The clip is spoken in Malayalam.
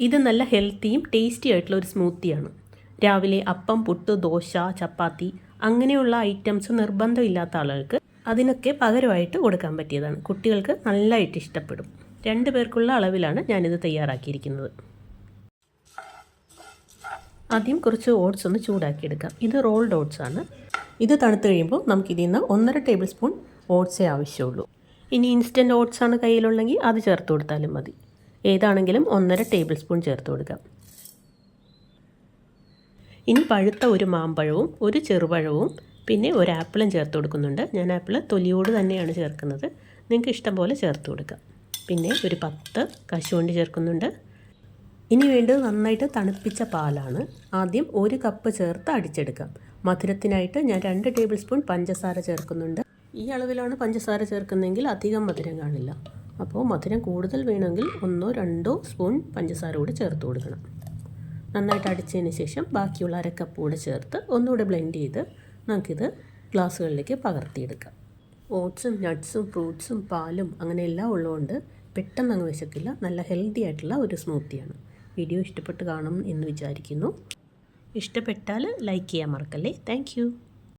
ഇത് നല്ല ഹെൽത്തിയും ടേസ്റ്റി ആയിട്ടുള്ള ഒരു സ്മൂത്തിയാണ്. രാവിലെ അപ്പം പുട്ട് ദോശ ചപ്പാത്തി അങ്ങനെയുള്ള ഐറ്റംസ് നിർബന്ധമില്ലാത്ത ആളുകൾക്ക് അതിനൊക്കെ പകരമായിട്ട് കൊടുക്കാൻ പറ്റിയതാണ്. കുട്ടികൾക്ക് നല്ലതായിട്ട് ഇഷ്ടപ്പെടും. രണ്ടു പേർക്കുള്ള അളവിലാണ് ഞാനിത് തയ്യാറാക്കിയിരിക്കുന്നത്. ആദ്യം കുറച്ച് ഓട്സ് ഒന്ന് ചൂടാക്കിയെടുക്കാം. ഇത് റോൾഡ് ഓട്സ് ആണ്. ഇത് തണുത്ത് കഴിയുമ്പോൾ നമുക്കിതിൽ നിന്ന് ഒന്നര ടേബിൾ സ്പൂൺ ഓട്സേ ആവശ്യമുള്ളൂ. ഇനി ഇൻസ്റ്റന്റ് ഓട്സ് ആണ് കയ്യിലുള്ളെങ്കിൽ അത് ചേർത്ത് കൊടുത്താലും മതി. ഏതാണെങ്കിലും ഒന്നര ടേബിൾ സ്പൂൺ ചേർത്ത് കൊടുക്കാം ഇനി പഴുത്ത ഒരു മാമ്പഴവും ഒരു ചെറുപഴവും പിന്നെ ഒരു ആപ്പിളും ചേർത്ത് കൊടുക്കുന്നുണ്ട്. ഞാൻ ആപ്പിൾ തൊലിയോട് തന്നെയാണ് ചേർക്കുന്നത്. നിങ്ങൾക്ക് ഇഷ്ടം പോലെ ചേർത്ത് കൊടുക്കാം. പിന്നെ ഒരു പത്ത് കശുവണ്ടി ചേർക്കുന്നുണ്ട്. ഇനി വേണ്ടത് നന്നായിട്ട് തണുപ്പിച്ച പാലാണ്. ആദ്യം ഒരു കപ്പ് ചേർത്ത് അടിച്ചെടുക്കാം. മധുരത്തിനായിട്ട് ഞാൻ രണ്ട് ടേബിൾ സ്പൂൺ പഞ്ചസാര ചേർക്കുന്നുണ്ട്. ഈ അളവിലാണ് പഞ്ചസാര ചേർക്കുന്നതെങ്കിൽ അധികം മധുരം കാണില്ല. അപ്പോൾ മധുരം കൂടുതൽ വേണമെങ്കിൽ ഒന്നോ രണ്ടോ സ്പൂൺ പഞ്ചസാര കൂടി ചേർത്ത് കൊടുക്കണം. നന്നായിട്ട് അടിച്ചതിന് ശേഷം ബാക്കിയുള്ള അരക്കപ്പ് കൂടെ ചേർത്ത് ഒന്നുകൂടെ ബ്ലെൻഡ് ചെയ്ത് നമുക്കിത് ഗ്ലാസ്സുകളിലേക്ക് പകർത്തിയെടുക്കാം. ഓട്സും നട്ട്സും ഫ്രൂട്ട്സും പാലും അങ്ങനെ എല്ലാം ഉള്ളതുകൊണ്ട് പെട്ടെന്ന് അങ്ങ് വിശക്കില്ല. നല്ല ഹെൽത്തി ആയിട്ടുള്ള ഒരു സ്മൂത്തിയാണ് വീഡിയോ ഇഷ്ടപ്പെട്ട് കാണും എന്ന് വിചാരിക്കുന്നു. ഇഷ്ടപ്പെട്ടാൽ ലൈക്ക് ചെയ്യാൻ മറക്കല്ലേ. താങ്ക്